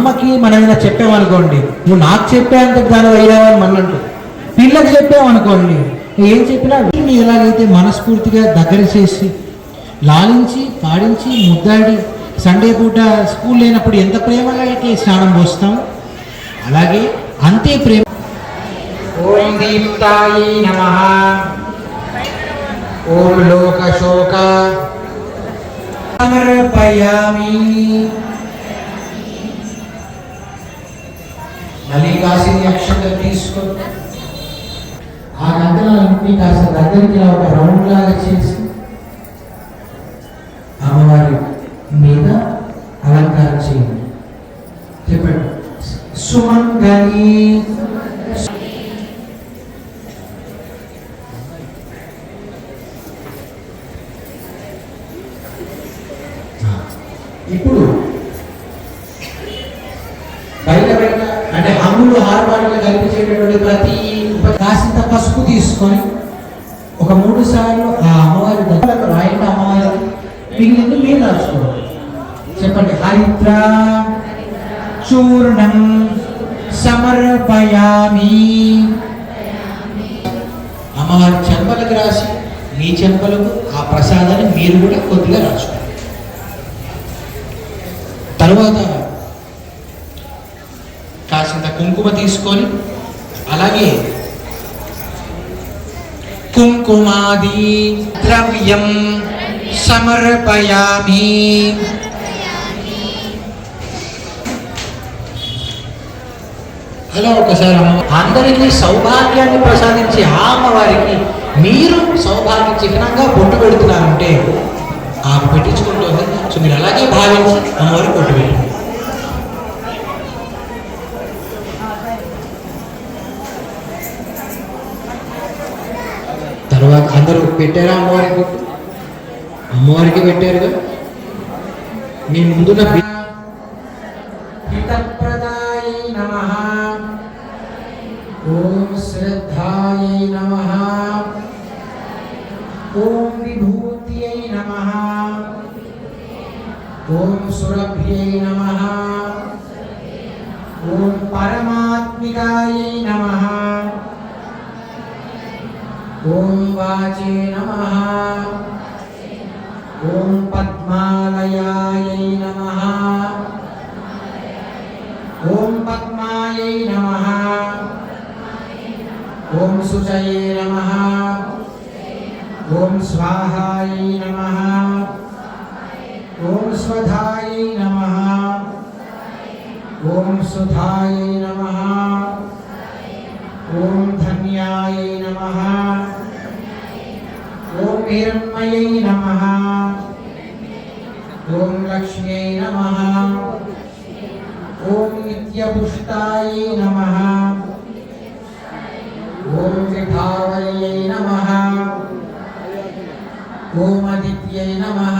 అమ్మకి మనం ఏదైనా చెప్పామనుకోండి నువ్వు నాకు చెప్పేంత దాని అయ్యావని మనంటూ పిల్లకి చెప్పామనుకోండి ఏం చెప్పినా వీటిని ఎలాగైతే మనస్ఫూర్తిగా దగ్గర చేసి లాలించి పాడించి ముద్దాడి సండే పూట స్కూల్ లేనప్పుడు ఎంత ప్రేమగా అయితే స్నానం పోస్తాం అలాగే అంతే ప్రేమ ఓం దీప్తాయి నమ. ఓం లోకశోక. సమర్పయామి. మళ్ళీ కాసిన అక్షంతలు తీసుకొని ఆ గంటలన్నింటినీ కాస్త దగ్గరికి ఒక రౌండ్ లాగా చేసి అమ్మవారి మీద అలంకారం చేయండి. చెప్పండి. సుమంగళి. ఇప్పుడు బయట బయట అంటే అమ్ములు హార్మాన్లు కల్పించేటటువంటి ప్రతి కాసింత పసుపు తీసుకొని ఒక మూడు సార్లు ఆ అమ్మవారి దగ్గరకు రాయండి అమ్మవారికి మిగిలింది మీరు రాసుకోవాలి చెప్పండి. హరిద్ర చూర్ణం సమర్పయామి. అమ్మవారి చెంపలకు రాసి మీ చెంపలకు ఆ ప్రసాదాన్ని మీరు కూడా కొద్దిగా రాసుకోండి. తరువాత కాసింత కుంకుమ తీసుకొని అలాగే కుంకుమాది ద్రవ్యం సమర్పయామి. అలా ఒకసారి అమ్మ అందరికీ సౌభాగ్యాన్ని ప్రసాదించి ఆ అమ్మవారికి మీరు సౌభాగ్య చిహ్నంగా బొట్టు పెడుతున్నారంటే ఆమె పెట్టించుకుంటుంది సో మీరు అలాగే భావించి అమ్మవారికి బొట్టు పెట్టండి తర్వాత అందరూ పెట్టారా అమ్మవారికి బొట్టు అమ్మవారికి పెట్టారుగా? మీ ముందున్న ఓం శ్రద్ధాయై నమః. ఓం విభూత్యై నమః. ఓం సురభ్యై నమః. ఓం పరమాత్మికాయై నమః. ఓం వాచే నమ. ఓం పద్మాలయాయై నమ. ఓం పద్మాయై నమ. ఓం శుచయే నమ. ఓం స్వాహాయై నమ. ఓం స్వధాయై నమ. ఓం సుధాయై నమ. ఓం ధన్యాయై నమ. ఓం హిరణ్మయై నమః ఓం లక్ష్మ్యై నమః ఓం నిత్యపుష్టాయై నమః ఓం విభావయ్యై నమః ఓం అదిత్యై నమః